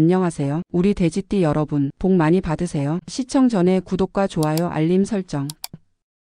안녕하세요. 우리 돼지띠 여러분, 복 많이 받으세요. 시청 전에 구독과 좋아요, 알림 설정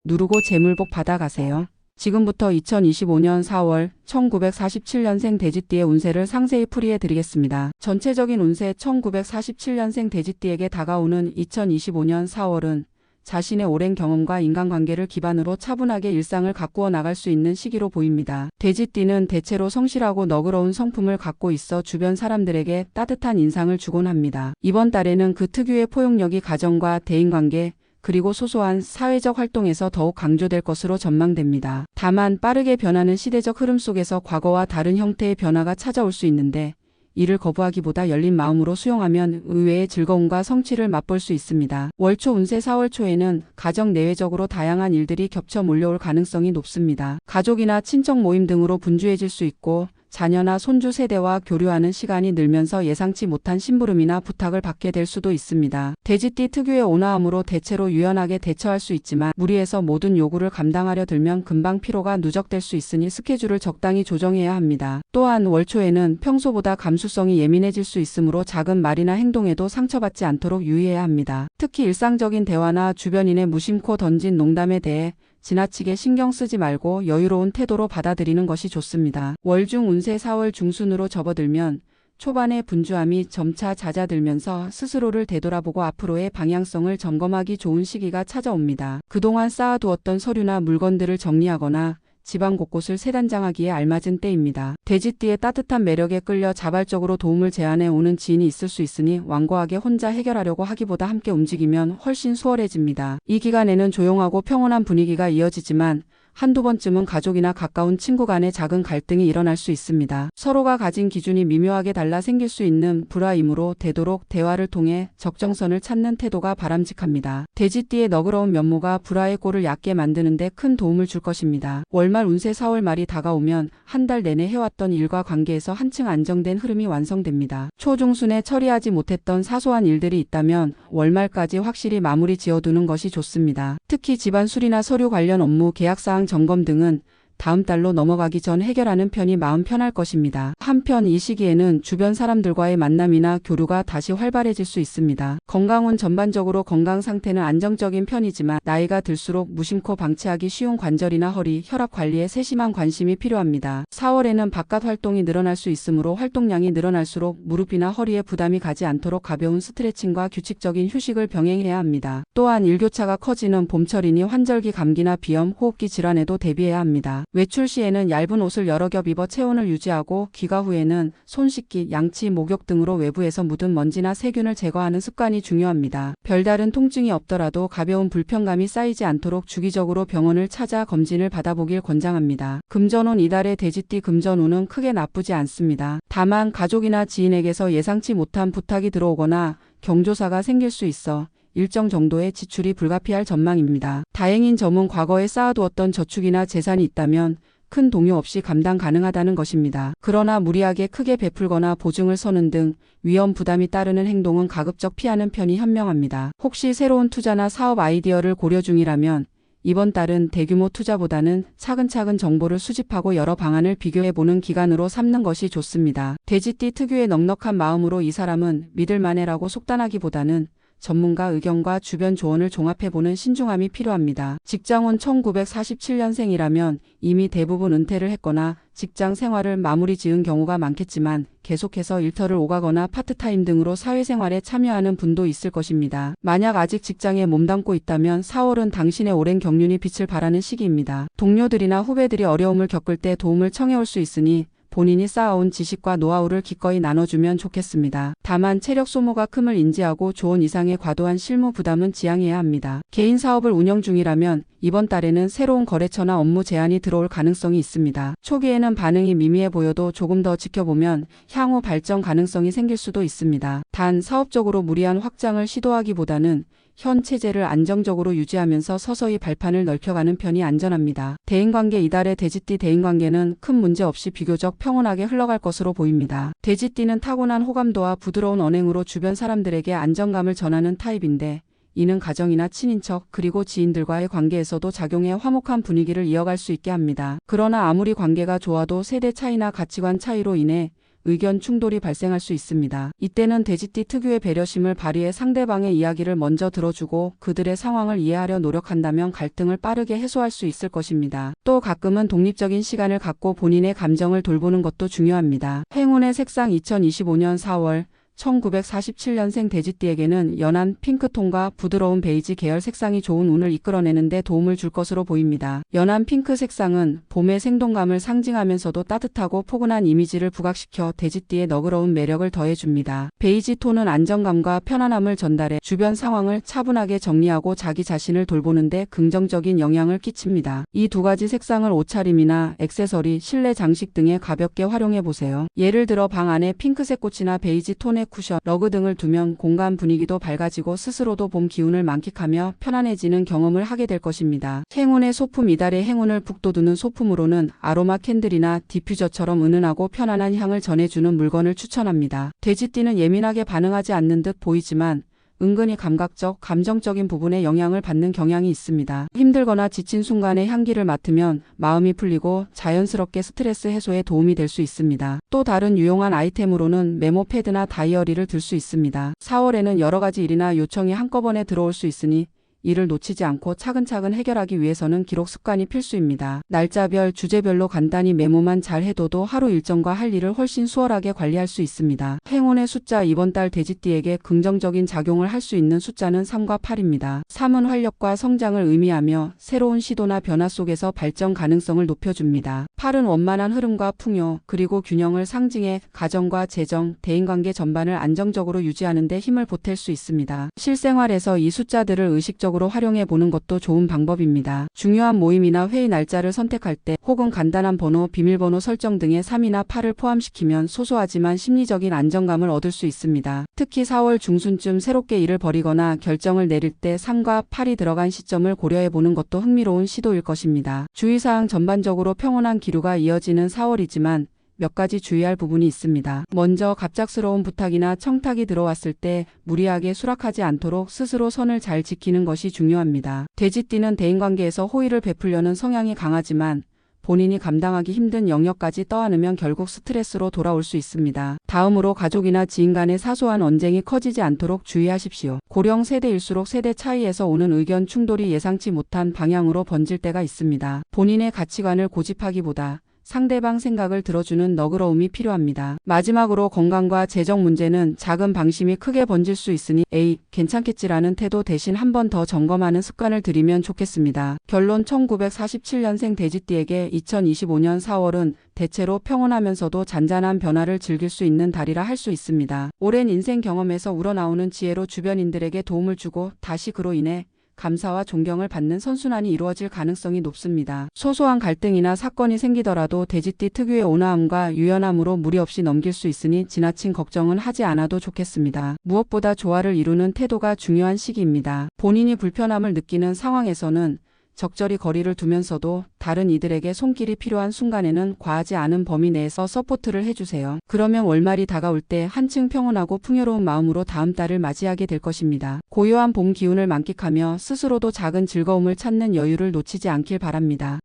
누르고 재물복 받아가세요. 지금부터 2025년 4월 1947년생 돼지띠의 운세를 상세히 풀이해 드리겠습니다. 전체적인 운세 1947년생 돼지띠에게 다가오는 2025년 4월은 자신의 오랜 경험과 인간관계를 기반으로 차분하게 일상을 가꾸어 나갈 수 있는 시기로 보입니다. 돼지띠는 대체로 성실하고 너그러운 성품을 갖고 있어 주변 사람들에게 따뜻한 인상을 주곤 합니다. 이번 달에는 그 특유의 포용력이 가정과 대인관계, 그리고 소소한 사회적 활동에서 더욱 강조될 것으로 전망됩니다. 다만 빠르게 변하는 시대적 흐름 속에서 과거와 다른 형태의 변화가 찾아올 수 있는데 이를 거부하기보다 열린 마음으로 수용하면 의외의 즐거움과 성취를 맛볼 수 있습니다. 월초 운세 4월 초에는 가정 내외적으로 다양한 일들이 겹쳐 몰려올 가능성이 높습니다. 가족이나 친척 모임 등으로 분주해질 수 있고 자녀나 손주 세대와 교류하는 시간이 늘면서 예상치 못한 심부름이나 부탁을 받게 될 수도 있습니다. 돼지띠 특유의 온화함으로 대체로 유연하게 대처할 수 있지만 무리해서 모든 요구를 감당하려 들면 금방 피로가 누적될 수 있으니 스케줄을 적당히 조정해야 합니다. 또한 월초에는 평소보다 감수성이 예민해질 수 있으므로 작은 말이나 행동에도 상처받지 않도록 유의해야 합니다. 특히 일상적인 대화나 주변인의 무심코 던진 농담에 대해 지나치게 신경 쓰지 말고 여유로운 태도로 받아들이는 것이 좋습니다. 월중 운세 4월 중순으로 접어들면 초반의 분주함이 점차 잦아들면서 스스로를 되돌아보고 앞으로의 방향성을 점검하기 좋은 시기가 찾아옵니다. 그동안 쌓아두었던 서류나 물건들을 정리하거나 집안 곳곳을 세단장하기에 알맞은 때입니다. 돼지띠의 따뜻한 매력에 끌려 자발적으로 도움을 제안해 오는 지인이 있을 수 있으니 완고하게 혼자 해결하려고 하기보다 함께 움직이면 훨씬 수월해집니다. 이 기간에는 조용하고 평온한 분위기가 이어지지만 한두 번쯤은 가족이나 가까운 친구 간의 작은 갈등이 일어날 수 있습니다. 서로가 가진 기준이 미묘하게 달라 생길 수 있는 불화이므로 되도록 대화를 통해 적정선을 찾는 태도가 바람직합니다. 돼지띠의 너그러운 면모가 불화의 꼴을 얕게 만드는데 큰 도움을 줄 것입니다. 월말 운세 4월 말이 다가오면 한 달 내내 해왔던 일과 관계에서 한층 안정된 흐름이 완성됩니다. 초중순에 처리하지 못했던 사소한 일들이 있다면 월말까지 확실히 마무리 지어두는 것이 좋습니다. 특히 집안 수리나 서류 관련 업무, 계약사항 점검 등은 다음 달로 넘어가기 전 해결하는 편이 마음 편할 것입니다. 한편 이 시기에는 주변 사람들과의 만남이나 교류가 다시 활발해질 수 있습니다. 건강은 전반적으로 건강 상태는 안정적인 편이지만 나이가 들수록 무심코 방치하기 쉬운 관절이나 허리, 혈압 관리에 세심한 관심이 필요합니다. 4월에는 바깥 활동이 늘어날 수 있으므로 활동량이 늘어날수록 무릎이나 허리에 부담이 가지 않도록 가벼운 스트레칭과 규칙적인 휴식을 병행해야 합니다. 또한 일교차가 커지는 봄철이니 환절기 감기나 비염, 호흡기 질환에도 대비해야 합니다. 외출 시에는 얇은 옷을 여러 겹 입어 체온을 유지하고 귀가 후에는 손 씻기, 양치, 목욕 등으로 외부에서 묻은 먼지나 세균을 제거하는 습관이 중요합니다. 별다른 통증이 없더라도 가벼운 불편감이 쌓이지 않도록 주기적으로 병원을 찾아 검진을 받아보길 권장합니다. 금전운 이달의 돼지띠 금전운은 크게 나쁘지 않습니다. 다만 가족이나 지인에게서 예상치 못한 부탁이 들어오거나 경조사가 생길 수 있어 일정 정도의 지출이 불가피할 전망입니다. 다행인 점은 과거에 쌓아두었던 저축이나 재산이 있다면 큰 동요 없이 감당 가능하다는 것입니다. 그러나 무리하게 크게 베풀거나 보증을 서는 등 위험 부담이 따르는 행동은 가급적 피하는 편이 현명합니다. 혹시 새로운 투자나 사업 아이디어를 고려 중이라면 이번 달은 대규모 투자보다는 차근차근 정보를 수집하고 여러 방안을 비교해보는 기간으로 삼는 것이 좋습니다. 돼지띠 특유의 넉넉한 마음으로 이 사람은 믿을만해라고 속단하기보다는 전문가 의견과 주변 조언을 종합해보는 신중함이 필요합니다. 직장은 1947년생이라면 이미 대부분 은퇴를 했거나 직장 생활을 마무리 지은 경우가 많겠지만 계속해서 일터를 오가거나 파트타임 등으로 사회생활에 참여하는 분도 있을 것입니다. 만약 아직 직장에 몸담고 있다면 4월은 당신의 오랜 경륜이 빛을 발하는 시기입니다. 동료들이나 후배들이 어려움을 겪을 때 도움을 청해올 수 있으니 본인이 쌓아온 지식과 노하우를 기꺼이 나눠주면 좋겠습니다. 다만 체력 소모가 큼을 인지하고 조언 이상의 과도한 실무 부담은 지양해야 합니다. 개인 사업을 운영 중이라면 이번 달에는 새로운 거래처나 업무 제안이 들어올 가능성이 있습니다. 초기에는 반응이 미미해 보여도 조금 더 지켜보면 향후 발전 가능성이 생길 수도 있습니다. 단 사업적으로 무리한 확장을 시도하기보다는 현 체제를 안정적으로 유지하면서 서서히 발판을 넓혀가는 편이 안전합니다. 대인관계 이달의 돼지띠 대인관계는 큰 문제 없이 비교적 평온하게 흘러갈 것으로 보입니다. 돼지띠는 타고난 호감도와 부드러운 언행으로 주변 사람들에게 안정감을 전하는 타입인데 이는 가정이나 친인척 그리고 지인들과의 관계에서도 작용해 화목한 분위기를 이어갈 수 있게 합니다. 그러나 아무리 관계가 좋아도 세대 차이나 가치관 차이로 인해 의견 충돌이 발생할 수 있습니다. 이때는 돼지띠 특유의 배려심을 발휘해 상대방의 이야기를 먼저 들어주고 그들의 상황을 이해하려 노력한다면 갈등을 빠르게 해소할 수 있을 것입니다. 또 가끔은 독립적인 시간을 갖고 본인의 감정을 돌보는 것도 중요합니다. 행운의 색상 2025년 4월 1947년생 돼지띠에게는 연한 핑크톤과 부드러운 베이지 계열 색상이 좋은 운을 이끌어내는 데 도움을 줄 것으로 보입니다. 연한 핑크 색상은 봄의 생동감을 상징하면서도 따뜻하고 포근한 이미지를 부각시켜 돼지띠의 너그러운 매력을 더해줍니다. 베이지 톤은 안정감과 편안함을 전달해 주변 상황을 차분하게 정리하고 자기 자신을 돌보는 데 긍정적인 영향을 끼칩니다. 이 두 가지 색상을 옷차림이나 액세서리, 실내 장식 등에 가볍게 활용해 보세요. 예를 들어 방 안에 핑크색 꽃이나 베이지 톤의 쿠션, 러그 등을 두면 공간 분위기도 밝아지고 스스로도 봄 기운을 만끽하며 편안해지는 경험을 하게 될 것입니다. 행운의 소품 이달의 행운을 북돋우는 소품으로는 아로마 캔들이나 디퓨저처럼 은은하고 편안한 향을 전해주는 물건을 추천합니다. 돼지띠는 예민하게 반응하지 않는 듯 보이지만 은근히 감각적, 감정적인 부분에 영향을 받는 경향이 있습니다. 힘들거나 지친 순간에 향기를 맡으면 마음이 풀리고 자연스럽게 스트레스 해소에 도움이 될 수 있습니다. 또 다른 유용한 아이템으로는 메모 패드나 다이어리를 들 수 있습니다. 4월에는 여러 가지 일이나 요청이 한꺼번에 들어올 수 있으니 일을 놓치지 않고 차근차근 해결하기 위해서는 기록 습관이 필수입니다. 날짜별, 주제별로 간단히 메모만 잘 해둬도 하루 일정과 할 일을 훨씬 수월하게 관리할 수 있습니다. 행운의 숫자 이번 달 돼지띠에게 긍정적인 작용을 할 수 있는 숫자는 3과 8입니다. 3은 활력과 성장을 의미하며 새로운 시도나 변화 속에서 발전 가능성을 높여줍니다. 8은 원만한 흐름과 풍요, 그리고 균형을 상징해 가정과 재정, 대인관계 전반을 안정적으로 유지하는 데 힘을 보탤 수 있습니다. 실생활에서 이 숫자들을 의식적으로 적으로 활용해 보는 것도 좋은 방법입니다. 중요한 모임이나 회의 날짜를 선택할 때 혹은 간단한 번호, 비밀번호 설정 등의 3이나 8을 포함시키면 소소하지만 심리적인 안정감을 얻을 수 있습니다. 특히 4월 중순쯤 새롭게 일을 벌이거나 결정을 내릴 때 3과 8이 들어간 시점을 고려해 보는 것도 흥미로운 시도일 것입니다. 주의사항 전반적으로 평온한 기류가 이어지는 4월이지만 몇 가지 주의할 부분이 있습니다. 먼저 갑작스러운 부탁이나 청탁이 들어왔을 때 무리하게 수락하지 않도록 스스로 선을 잘 지키는 것이 중요합니다. 돼지띠는 대인관계에서 호의를 베풀려는 성향이 강하지만 본인이 감당하기 힘든 영역까지 떠안으면 결국 스트레스로 돌아올 수 있습니다. 다음으로 가족이나 지인 간의 사소한 언쟁이 커지지 않도록 주의하십시오. 고령 세대일수록 세대 차이에서 오는 의견 충돌이 예상치 못한 방향으로 번질 때가 있습니다. 본인의 가치관을 고집하기보다 상대방 생각을 들어주는 너그러움이 필요합니다. 마지막으로 건강과 재정 문제는 작은 방심이 크게 번질 수 있으니 에이 괜찮겠지라는 태도 대신 한 번 더 점검하는 습관을 들이면 좋겠습니다. 결론 1947년생 돼지띠에게 2025년 4월은 대체로 평온하면서도 잔잔한 변화를 즐길 수 있는 달이라 할 수 있습니다. 오랜 인생 경험에서 우러나오는 지혜로 주변인들에게 도움을 주고 다시 그로 인해 감사와 존경을 받는 선순환이 이루어질 가능성이 높습니다. 소소한 갈등이나 사건이 생기더라도 돼지띠 특유의 온화함과 유연함으로 무리 없이 넘길 수 있으니 지나친 걱정은 하지 않아도 좋겠습니다. 무엇보다 조화를 이루는 태도가 중요한 시기입니다. 본인이 불편함을 느끼는 상황에서는 적절히 거리를 두면서도 다른 이들에게 손길이 필요한 순간에는 과하지 않은 범위 내에서 서포트를 해주세요. 그러면 월말이 다가올 때 한층 평온하고 풍요로운 마음으로 다음 달을 맞이하게 될 것입니다. 고요한 봄 기운을 만끽하며 스스로도 작은 즐거움을 찾는 여유를 놓치지 않길 바랍니다.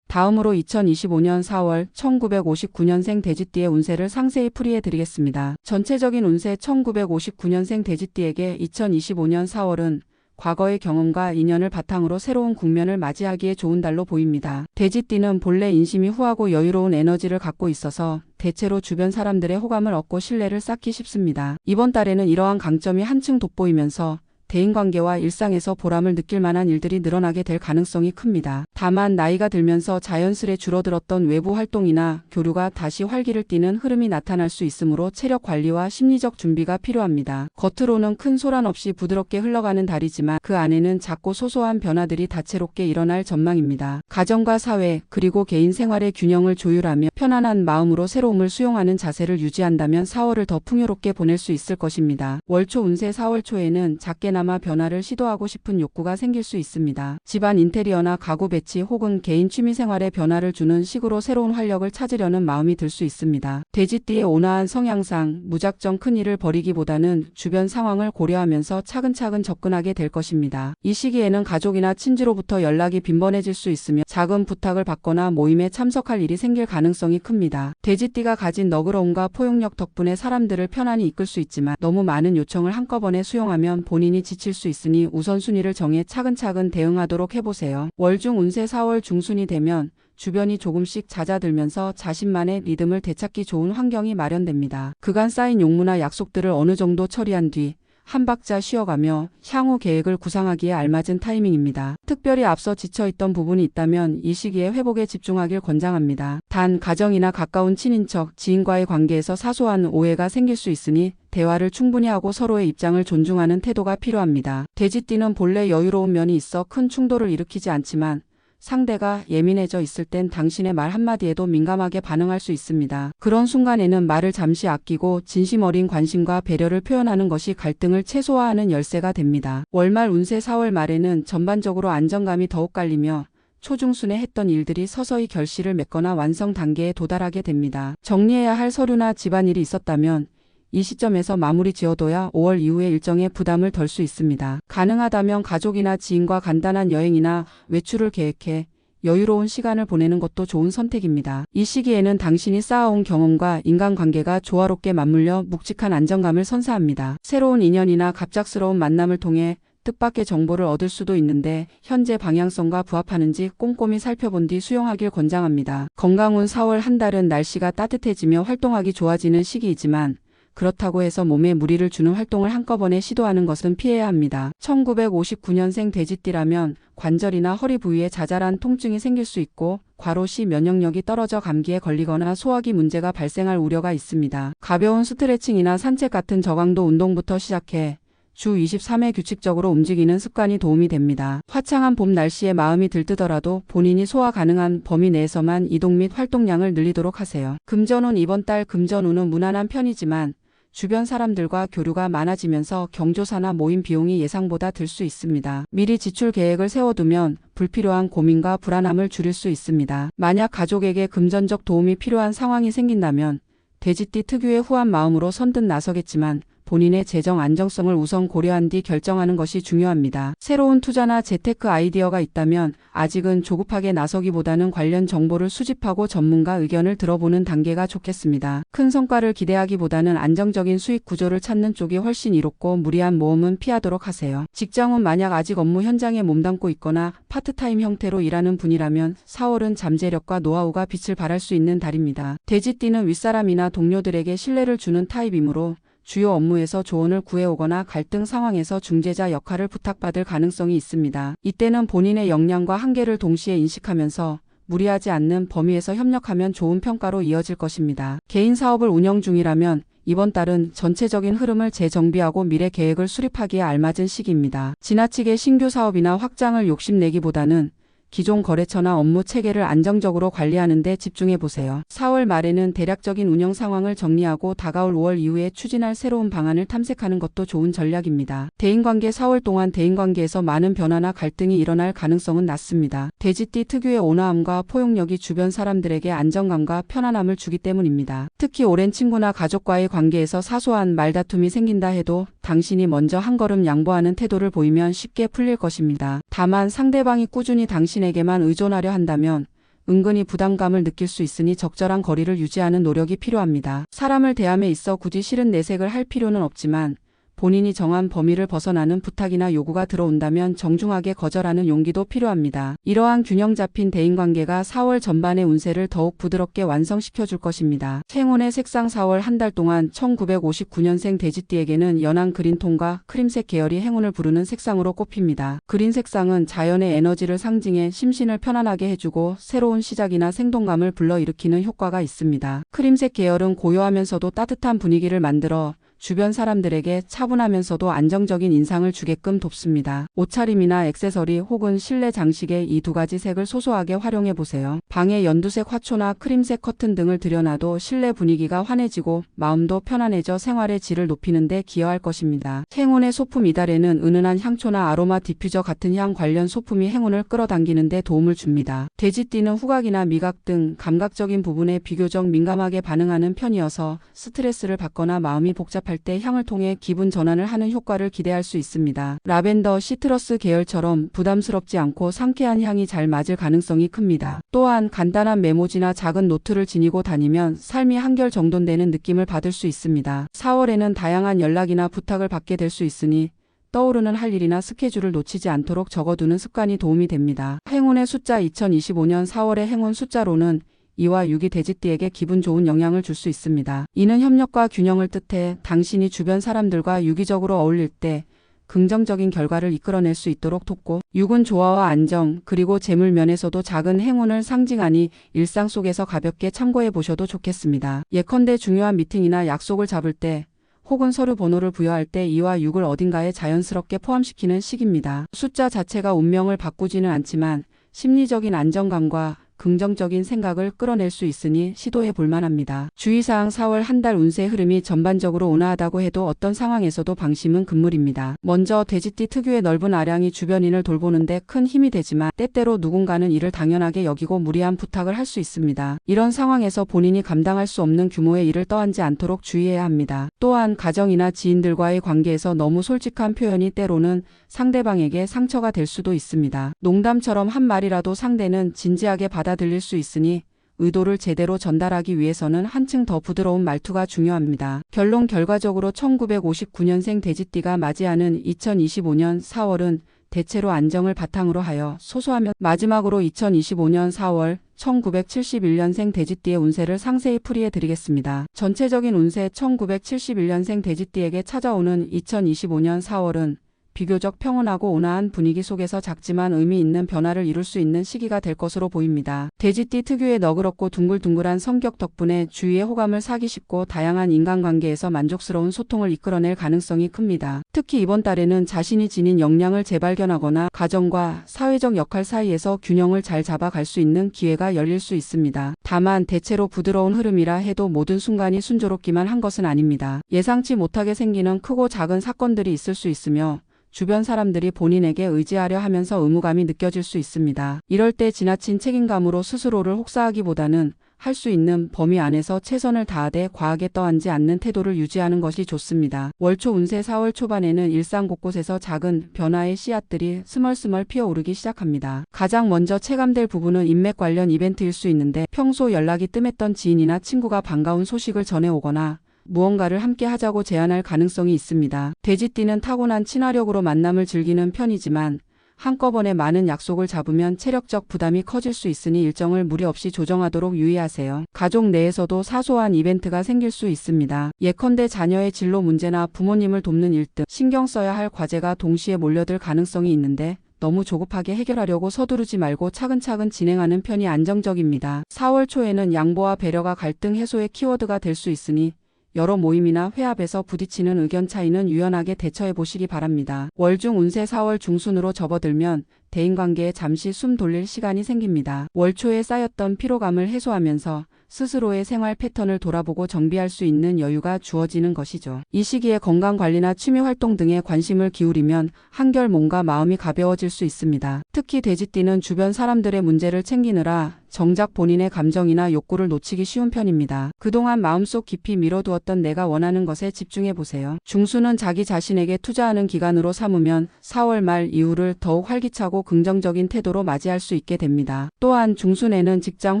다음으로 2025년 4월 1959년생 돼지띠의 운세를 상세히 풀이해 드리겠습니다. 전체적인 운세 1959년생 돼지띠에게 2025년 4월은 과거의 경험과 인연을 바탕으로 새로운 국면을 맞이하기에 좋은 달로 보입니다. 돼지띠는 본래 인심이 후하고 여유로운 에너지를 갖고 있어서 대체로 주변 사람들의 호감을 얻고 신뢰를 쌓기 쉽습니다. 이번 달에는 이러한 강점이 한층 돋보이면서 대인관계와 일상에서 보람을 느낄 만한 일들이 늘어나게 될 가능성이 큽니다. 다만 나이가 들면서 자연스레 줄어들었던 외부 활동이나 교류가 다시 활기를 띠는 흐름이 나타날 수 있으므로 체력 관리와 심리적 준비가 필요합니다. 겉으로는 큰 소란 없이 부드럽게 흘러가는 달이지만 그 안에는 작고 소소한 변화들이 다채롭게 일어날 전망입니다. 가정과 사회 그리고 개인 생활의 균형을 조율하며 편안한 마음으로 새로움을 수용하는 자세를 유지한다면 4월을 더 풍요롭게 보낼 수 있을 것입니다. 월초 운세 4월 초에는 작게 나마 변화를 시도하고 싶은 욕구가 생길 수 있습니다. 집안 인테리어나 가구 배치 혹은 개인 취미 생활에 변화를 주는 식으로 새로운 활력을 찾으려는 마음이 들 수 있습니다. 돼지띠의 온화한 성향상 무작정 큰 일을 벌이기보다는 주변 상황을 고려하면서 차근차근 접근하게 될 것입니다. 이 시기에는 가족이나 친지로부터 연락이 빈번해질 수 있으며 작은 부탁을 받거나 모임에 참석할 일이 생길 가능성이 큽니다. 돼지띠가 가진 너그러움과 포용력 덕분에 사람들을 편안히 이끌 수 있지만 너무 많은 요청을 한꺼번에 수용하면 본인이 지칠 수 있으니 우선순위를 정해 차근차근 대응하도록 해보세요. 월중 운세 4월 중순이 되면 주변이 조금씩 잦아들면서 자신만의 리듬을 되찾기 좋은 환경이 마련됩니다. 그간 쌓인 용무나 약속들을 어느 정도 처리한 뒤 한 박자 쉬어가며 향후 계획을 구상하기에 알맞은 타이밍입니다. 특별히 앞서 지쳐있던 부분이 있다면 이 시기에 회복에 집중하길 권장합니다. 단 가정이나 가까운 친인척, 지인과의 관계에서 사소한 오해가 생길 수 있으니 대화를 충분히 하고 서로의 입장을 존중하는 태도가 필요합니다. 돼지띠는 본래 여유로운 면이 있어 큰 충돌을 일으키지 않지만 상대가 예민해져 있을 땐 당신의 말 한마디에도 민감하게 반응할 수 있습니다. 그런 순간에는 말을 잠시 아끼고 진심 어린 관심과 배려를 표현하는 것이 갈등을 최소화하는 열쇠가 됩니다. 월말 운세 4월 말에는 전반적으로 안정감이 더욱 깔리며 초중순에 했던 일들이 서서히 결실을 맺거나 완성 단계에 도달하게 됩니다. 정리해야 할 서류나 집안일이 있었다면 이 시점에서 마무리 지어둬야 5월 이후의 일정에 부담을 덜 수 있습니다. 가능하다면 가족이나 지인과 간단한 여행이나 외출을 계획해 여유로운 시간을 보내는 것도 좋은 선택입니다. 이 시기에는 당신이 쌓아온 경험과 인간관계가 조화롭게 맞물려 묵직한 안정감을 선사합니다. 새로운 인연이나 갑작스러운 만남을 통해 뜻밖의 정보를 얻을 수도 있는데 현재 방향성과 부합하는지 꼼꼼히 살펴본 뒤 수용하길 권장합니다. 건강운 4월 한 달은 날씨가 따뜻해지며 활동하기 좋아지는 시기이지만 그렇다고 해서 몸에 무리를 주는 활동을 한꺼번에 시도하는 것은 피해야 합니다. 1959년생 돼지띠라면 관절이나 허리 부위에 자잘한 통증이 생길 수 있고 과로 시 면역력이 떨어져 감기에 걸리거나 소화기 문제가 발생할 우려가 있습니다. 가벼운 스트레칭이나 산책 같은 저강도 운동부터 시작해 주 23회 규칙적으로 움직이는 습관이 도움이 됩니다. 화창한 봄 날씨에 마음이 들뜨더라도 본인이 소화 가능한 범위 내에서만 이동 및 활동량을 늘리도록 하세요. 금전운 이번 달 금전운은 무난한 편이지만 주변 사람들과 교류가 많아지면서 경조사나 모임 비용이 예상보다 들 수 있습니다. 미리 지출 계획을 세워두면 불필요한 고민과 불안함을 줄일 수 있습니다. 만약 가족에게 금전적 도움이 필요한 상황이 생긴다면 돼지띠 특유의 후한 마음으로 선뜻 나서겠지만 본인의 재정 안정성을 우선 고려한 뒤 결정하는 것이 중요합니다. 새로운 투자나 재테크 아이디어가 있다면 아직은 조급하게 나서기보다는 관련 정보를 수집하고 전문가 의견을 들어보는 단계가 좋겠습니다. 큰 성과를 기대하기보다는 안정적인 수익 구조를 찾는 쪽이 훨씬 이롭고 무리한 모험은 피하도록 하세요. 직장은 만약 아직 업무 현장에 몸담고 있거나 파트타임 형태로 일하는 분이라면 4월은 잠재력과 노하우가 빛을 발할 수 있는 달입니다. 돼지띠는 윗사람이나 동료들에게 신뢰를 주는 타입이므로 주요 업무에서 조언을 구해오거나 갈등 상황에서 중재자 역할을 부탁받을 가능성이 있습니다. 이때는 본인의 역량과 한계를 동시에 인식하면서 무리하지 않는 범위에서 협력하면 좋은 평가로 이어질 것입니다. 개인 사업을 운영 중이라면 이번 달은 전체적인 흐름을 재정비하고 미래 계획을 수립하기에 알맞은 시기입니다. 지나치게 신규 사업이나 확장을 욕심내기보다는 기존 거래처나 업무 체계를 안정적으로 관리하는 데 집중해 보세요. 4월 말에는 대략적인 운영 상황을 정리하고 다가올 5월 이후에 추진할 새로운 방안을 탐색하는 것도 좋은 전략입니다. 대인관계 4월 동안 대인관계에서 많은 변화나 갈등이 일어날 가능성은 낮습니다. 돼지띠 특유의 온화함과 포용력이 주변 사람들에게 안정감과 편안함을 주기 때문입니다. 특히 오랜 친구나 가족과의 관계에서 사소한 말다툼이 생긴다 해도 당신이 먼저 한 걸음 양보하는 태도를 보이면 쉽게 풀릴 것입니다. 다만 상대방이 꾸준히 당신 에게만 의존하려 한다면 은근히 부담감을 느낄 수 있으니 적절한 거리를 유지하는 노력이 필요합니다. 사람을 대함에 있어 굳이 싫은 내색을 할 필요는 없지만 본인이 정한 범위를 벗어나는 부탁이나 요구가 들어온다면 정중하게 거절하는 용기도 필요합니다. 이러한 균형 잡힌 대인관계가 4월 전반의 운세를 더욱 부드럽게 완성시켜 줄 것입니다. 행운의 색상 4월 한 달 동안 1959년생 돼지띠에게는 연한 그린톤과 크림색 계열이 행운을 부르는 색상으로 꼽힙니다. 그린 색상은 자연의 에너지를 상징해 심신을 편안하게 해주고 새로운 시작이나 생동감을 불러일으키는 효과가 있습니다. 크림색 계열은 고요하면서도 따뜻한 분위기를 만들어 주변 사람들에게 차분하면서도 안정적인 인상을 주게끔 돕습니다. 옷차림이나 액세서리 혹은 실내 장식에 이 두 가지 색을 소소하게 활용해 보세요. 방에 연두색 화초나 크림색 커튼 등을 들여놔도 실내 분위기가 환해지고 마음도 편안해져 생활의 질을 높이는 데 기여할 것입니다. 행운의 소품 이달에는 은은한 향초나 아로마 디퓨저 같은 향 관련 소품이 행운을 끌어당기는 데 도움을 줍니다. 돼지띠는 후각이나 미각 등 감각적인 부분에 비교적 민감하게 반응하는 편이어서 스트레스를 받거나 마음이 복잡할 때 향을 통해 기분 전환을 하는 효과를 기대할 수 있습니다. 라벤더, 시트러스 계열처럼 부담스럽지 않고 상쾌한 향이 잘 맞을 가능성이 큽니다. 또한 간단한 메모지나 작은 노트를 지니고 다니면 삶이 한결 정돈되는 느낌을 받을 수 있습니다. 4월에는 다양한 연락이나 부탁을 받게 될 수 있으니 떠오르는 할 일이나 스케줄을 놓치지 않도록 적어두는 습관이 도움이 됩니다. 행운의 숫자 2025년 4월의 행운 숫자로는 2와 6이 돼지띠에게 기분 좋은 영향을 줄 수 있습니다. 이는 협력과 균형을 뜻해 당신이 주변 사람들과 유기적으로 어울릴 때 긍정적인 결과를 이끌어낼 수 있도록 돕고 6은 조화와 안정 그리고 재물 면에서도 작은 행운을 상징하니 일상 속에서 가볍게 참고해 보셔도 좋겠습니다. 예컨대 중요한 미팅이나 약속을 잡을 때 혹은 서류 번호를 부여할 때 2와 6을 어딘가에 자연스럽게 포함시키는 시기입니다. 숫자 자체가 운명을 바꾸지는 않지만 심리적인 안정감과 긍정적인 생각을 끌어낼 수 있으니 시도해 볼 만합니다. 주의사항 4월 한 달 운세 흐름이 전반적으로 온화하다고 해도 어떤 상황에서도 방심은 금물입니다. 먼저 돼지띠 특유의 넓은 아량이 주변인을 돌보는데 큰 힘이 되지만 때때로 누군가는 이를 당연하게 여기고 무리한 부탁을 할 수 있습니다. 이런 상황에서 본인이 감당할 수 없는 규모의 일을 떠안지 않도록 주의해야 합니다. 또한 가정이나 지인들과의 관계에서 너무 솔직한 표현이 때로는 상대방에게 상처가 될 수도 있습니다. 농담처럼 한 말이라도 상대는 진지하게 받아 들일 수 있으니 의도를 제대로 전달하기 위해서는 한층 더 부드러운 말투가 중요합니다. 결론 결과적으로 1959년생 돼지띠가 맞이하는 2025년 4월은 대체로 안정을 바탕으로 하여 소소하면 마지막으로 2025년 4월 1971년생 돼지띠의 운세를 상세히 풀이해 드리겠습니다. 전체적인 운세 1971년생 돼지띠에게 찾아오는 2025년 4월은 비교적 평온하고 온화한 분위기 속에서 작지만 의미 있는 변화를 이룰 수 있는 시기가 될 것으로 보입니다. 돼지띠 특유의 너그럽고 둥글둥글한 성격 덕분에 주위의 호감을 사기 쉽고 다양한 인간관계에서 만족스러운 소통을 이끌어낼 가능성이 큽니다. 특히 이번 달에는 자신이 지닌 역량을 재발견하거나 가정과 사회적 역할 사이에서 균형을 잘 잡아갈 수 있는 기회가 열릴 수 있습니다. 다만 대체로 부드러운 흐름이라 해도 모든 순간이 순조롭기만 한 것은 아닙니다. 예상치 못하게 생기는 크고 작은 사건들이 있을 수 있으며 주변 사람들이 본인에게 의지하려 하면서 의무감이 느껴질 수 있습니다. 이럴 때 지나친 책임감으로 스스로를 혹사하기보다는 할 수 있는 범위 안에서 최선을 다하되 과하게 떠안지 않는 태도를 유지하는 것이 좋습니다. 월초 운세 4월 초반에는 일상 곳곳에서 작은 변화의 씨앗들이 스멀스멀 피어오르기 시작합니다. 가장 먼저 체감될 부분은 인맥 관련 이벤트일 수 있는데 평소 연락이 뜸했던 지인이나 친구가 반가운 소식을 전해오거나 무언가를 함께 하자고 제안할 가능성이 있습니다. 돼지띠는 타고난 친화력으로 만남을 즐기는 편이지만 한꺼번에 많은 약속을 잡으면 체력적 부담이 커질 수 있으니 일정을 무리 없이 조정하도록 유의하세요. 가족 내에서도 사소한 이벤트가 생길 수 있습니다. 예컨대 자녀의 진로 문제나 부모님을 돕는 일 등 신경 써야 할 과제가 동시에 몰려들 가능성이 있는데 너무 조급하게 해결하려고 서두르지 말고 차근차근 진행하는 편이 안정적입니다. 4월 초에는 양보와 배려가 갈등 해소의 키워드가 될 수 있으니 여러 모임이나 회합에서 부딪히는 의견 차이는 유연하게 대처해 보시기 바랍니다. 월중 운세 4월 중순으로 접어들면 대인관계에 잠시 숨 돌릴 시간이 생깁니다. 월초에 쌓였던 피로감을 해소하면서 스스로의 생활 패턴을 돌아보고 정비할 수 있는 여유가 주어지는 것이죠. 이 시기에 건강 관리나 취미 활동 등에 관심을 기울이면 한결 몸과 마음이 가벼워질 수 있습니다. 특히 돼지띠는 주변 사람들의 문제를 챙기느라 정작 본인의 감정이나 욕구를 놓치기 쉬운 편입니다. 그동안 마음속 깊이 미뤄두었던 내가 원하는 것에 집중해 보세요. 중수는 자기 자신에게 투자하는 기간으로 삼으면 4월 말 이후를 더욱 활기차고 긍정적인 태도로 맞이할 수 있게 됩니다. 또한 중순에는 직장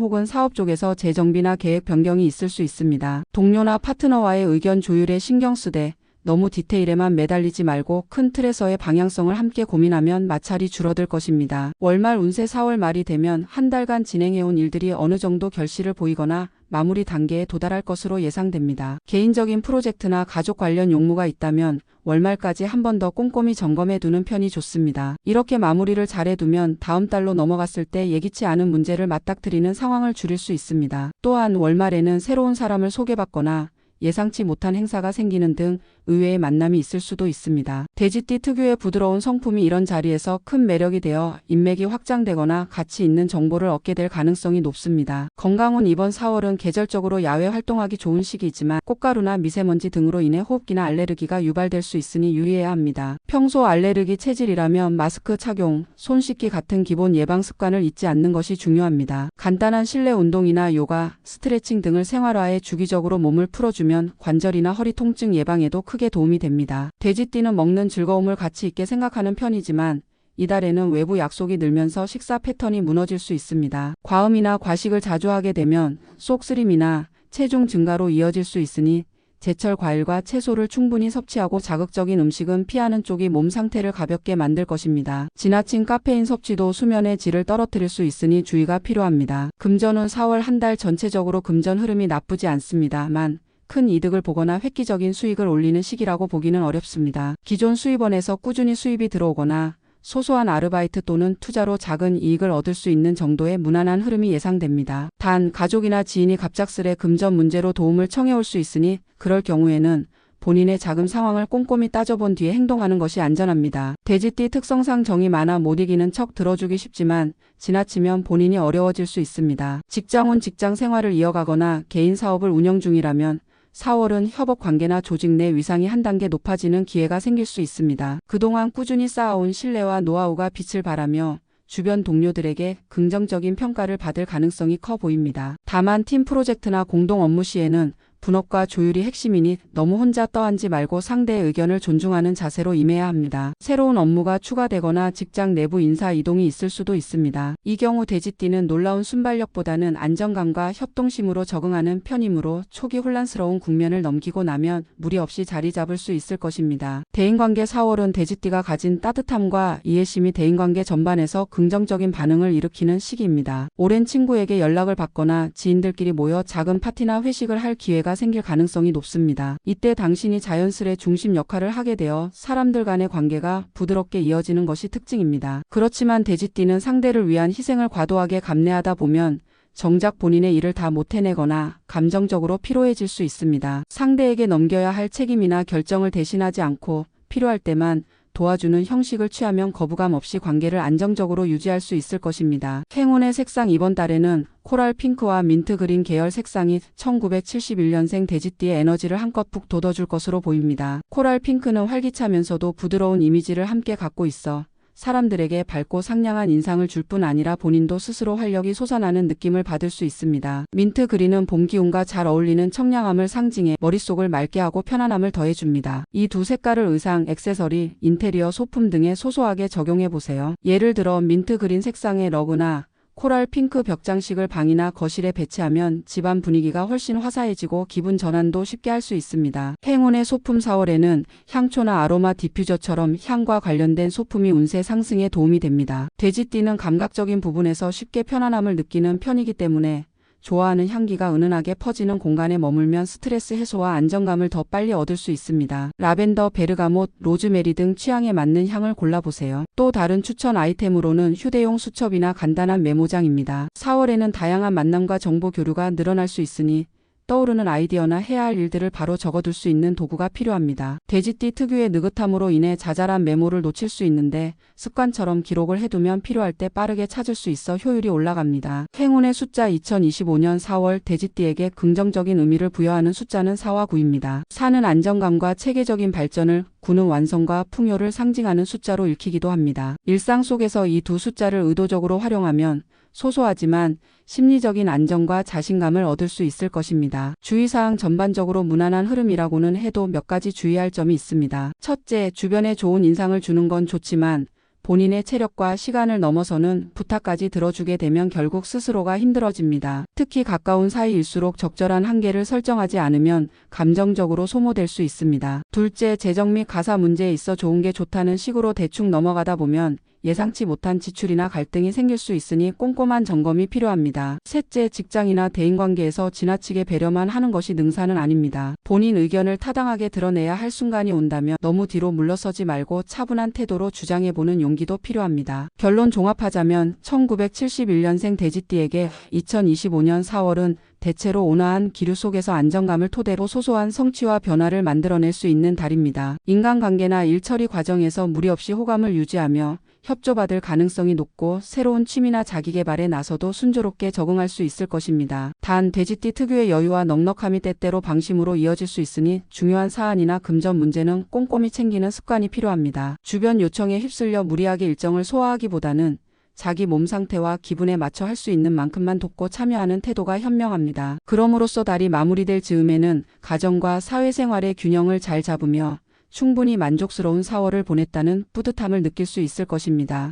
혹은 사업 쪽에서 재정비나 계획 변경이 있을 수 있습니다. 동료나 파트너와의 의견 조율에 신경 쓰되 너무 디테일에만 매달리지 말고 큰 틀에서의 방향성을 함께 고민하면 마찰이 줄어들 것입니다. 월말 운세 4월 말이 되면 한 달간 진행해온 일들이 어느 정도 결실을 보이거나 마무리 단계에 도달할 것으로 예상됩니다. 개인적인 프로젝트나 가족 관련 용무가 있다면 월말까지 한 번 더 꼼꼼히 점검해 두는 편이 좋습니다. 이렇게 마무리를 잘해두면 다음 달로 넘어갔을 때 예기치 않은 문제를 맞닥뜨리는 상황을 줄일 수 있습니다. 또한 월말에는 새로운 사람을 소개받거나 예상치 못한 행사가 생기는 등 의외의 만남이 있을 수도 있습니다. 돼지띠 특유의 부드러운 성품이 이런 자리에서 큰 매력이 되어 인맥이 확장되거나 가치 있는 정보를 얻게 될 가능성이 높습니다. 건강은 이번 4월은 계절적으로 야외 활동하기 좋은 시기이지만 꽃가루나 미세먼지 등으로 인해 호흡기나 알레르기가 유발될 수 있으니 유의해야 합니다. 평소 알레르기 체질이라면 마스크 착용, 손 씻기 같은 기본 예방 습관을 잊지 않는 것이 중요합니다. 간단한 실내 운동이나 요가, 스트레칭 등을 생활화해 주기적으로 몸을 풀어주면 관절이나 허리 통증 예방에도 크게 도움이 됩니다. 돼지띠는 먹는 즐거움을 가치 있게 생각하는 편이지만 이달에는 외부 약속이 늘면서 식사 패턴이 무너질 수 있습니다. 과음이나 과식을 자주 하게 되면 속쓰림이나 체중 증가로 이어질 수 있으니 제철 과일과 채소를 충분히 섭취하고 자극적인 음식은 피하는 쪽이 몸 상태를 가볍게 만들 것입니다. 지나친 카페인 섭취도 수면의 질을 떨어뜨릴 수 있으니 주의가 필요합니다. 금전은 4월 한 달 전체적으로 금전 흐름이 나쁘지 않습니다만 큰 이득을 보거나 획기적인 수익을 올리는 시기라고 보기는 어렵습니다. 기존 수입원에서 꾸준히 수입이 들어오거나 소소한 아르바이트 또는 투자로 작은 이익을 얻을 수 있는 정도의 무난한 흐름이 예상됩니다. 단, 가족이나 지인이 갑작스레 금전 문제로 도움을 청해올 수 있으니 그럴 경우에는 본인의 자금 상황을 꼼꼼히 따져본 뒤에 행동하는 것이 안전합니다. 돼지띠 특성상 정이 많아 못 이기는 척 들어주기 쉽지만 지나치면 본인이 어려워질 수 있습니다. 직장은 직장 생활을 이어가거나 개인 사업을 운영 중이라면 4월은 협업 관계나 조직 내 위상이 한 단계 높아지는 기회가 생길 수 있습니다. 그동안 꾸준히 쌓아온 신뢰와 노하우가 빛을 발하며 주변 동료들에게 긍정적인 평가를 받을 가능성이 커 보입니다. 다만 팀 프로젝트나 공동 업무 시에는 분업과 조율이 핵심이니 너무 혼자 떠안지 말고 상대의 의견을 존중하는 자세로 임해야 합니다. 새로운 업무가 추가되거나 직장 내부 인사 이동이 있을 수도 있습니다. 이 경우 돼지띠는 놀라운 순발력보다는 안정감과 협동심으로 적응하는 편이므로 초기 혼란스러운 국면을 넘기고 나면 무리 없이 자리 잡을 수 있을 것입니다. 대인관계 4월은 돼지띠가 가진 따뜻함과 이해심이 대인관계 전반에서 긍정적인 반응을 일으키는 시기입니다. 오랜 친구에게 연락을 받거나 지인들끼리 모여 작은 파티나 회식을 할 기회가 생길 가능성이 높습니다. 이때 당신이 자연스레 중심 역할을 하게 되어 사람들 간의 관계가 부드럽게 이어지는 것이 특징입니다. 그렇지만 돼지띠는 상대를 위한 희생을 과도하게 감내하다 보면 정작 본인의 일을 다 못해내거나 감정적으로 피로해질 수 있습니다. 상대에게 넘겨야 할 책임이나 결정을 대신하지 않고 필요할 때만 도와주는 형식을 취하면 거부감 없이 관계를 안정적으로 유지할 수 있을 것입니다. 행운의 색상 이번 달에는 코랄 핑크와 민트 그린 계열 색상이 1971년생 돼지띠의 에너지를 한껏 푹 돋워줄 것으로 보입니다. 코랄 핑크는 활기차면서도 부드러운 이미지를 함께 갖고 있어 사람들에게 밝고 상냥한 인상을 줄 뿐 아니라 본인도 스스로 활력이 솟아나는 느낌을 받을 수 있습니다. 민트 그린은 봄 기운과 잘 어울리는 청량함을 상징해 머릿속을 맑게 하고 편안함을 더해줍니다. 이 두 색깔을 의상, 액세서리, 인테리어, 소품 등에 소소하게 적용해 보세요. 예를 들어 민트 그린 색상의 러그나 코랄 핑크 벽장식을 방이나 거실에 배치하면 집안 분위기가 훨씬 화사해지고 기분 전환도 쉽게 할 수 있습니다. 행운의 소품 4월에는 향초나 아로마 디퓨저처럼 향과 관련된 소품이 운세 상승에 도움이 됩니다. 돼지띠는 감각적인 부분에서 쉽게 편안함을 느끼는 편이기 때문에 좋아하는 향기가 은은하게 퍼지는 공간에 머물면 스트레스 해소와 안정감을 더 빨리 얻을 수 있습니다. 라벤더, 베르가못, 로즈메리 등 취향에 맞는 향을 골라보세요. 또 다른 추천 아이템으로는 휴대용 수첩이나 간단한 메모장입니다. 4월에는 다양한 만남과 정보 교류가 늘어날 수 있으니 떠오르는 아이디어나 해야 할 일들을 바로 적어둘 수 있는 도구가 필요합니다. 돼지띠 특유의 느긋함으로 인해 자잘한 메모를 놓칠 수 있는데 습관처럼 기록을 해두면 필요할 때 빠르게 찾을 수 있어 효율이 올라갑니다. 행운의 숫자 2025년 4월 돼지띠에게 긍정적인 의미를 부여하는 숫자는 4와 9입니다. 사는 안정감과 체계적인 발전을 구는 완성과 풍요를 상징하는 숫자로 읽히기도 합니다. 일상 속에서 이 두 숫자를 의도적으로 활용하면 소소하지만 심리적인 안정과 자신감을 얻을 수 있을 것입니다. 주의사항 전반적으로 무난한 흐름이라고는 해도 몇 가지 주의할 점이 있습니다. 첫째, 주변에 좋은 인상을 주는 건 좋지만 본인의 체력과 시간을 넘어서는 부탁까지 들어주게 되면 결국 스스로가 힘들어집니다. 특히 가까운 사이일수록 적절한 한계를 설정하지 않으면 감정적으로 소모될 수 있습니다. 둘째, 재정 및 가사 문제에 있어 좋은 게 좋다는 식으로 대충 넘어가다 보면 예상치 못한 지출이나 갈등이 생길 수 있으니 꼼꼼한 점검이 필요합니다. 셋째, 직장이나 대인관계에서 지나치게 배려만 하는 것이 능사는 아닙니다. 본인 의견을 타당하게 드러내야 할 순간이 온다면 너무 뒤로 물러서지 말고 차분한 태도로 주장해보는 용기도 필요합니다. 결론 종합하자면 1971년생 돼지띠에게 2025년 4월은 대체로 온화한 기류 속에서 안정감을 토대로 소소한 성취와 변화를 만들어낼 수 있는 달입니다. 인간관계나 일처리 과정에서 무리 없이 호감을 유지하며 협조받을 가능성이 높고 새로운 취미나 자기개발에 나서도 순조롭게 적응할 수 있을 것입니다. 단 돼지띠 특유의 여유와 넉넉함이 때때로 방심으로 이어질 수 있으니 중요한 사안이나 금전 문제는 꼼꼼히 챙기는 습관이 필요합니다. 주변 요청에 휩쓸려 무리하게 일정을 소화하기보다는 자기 몸 상태와 기분에 맞춰 할 수 있는 만큼만 돕고 참여하는 태도가 현명합니다. 그럼으로써 달이 마무리될 즈음에는 가정과 사회생활의 균형을 잘 잡으며 충분히 만족스러운 4월을 보냈다는 뿌듯함을 느낄 수 있을 것입니다.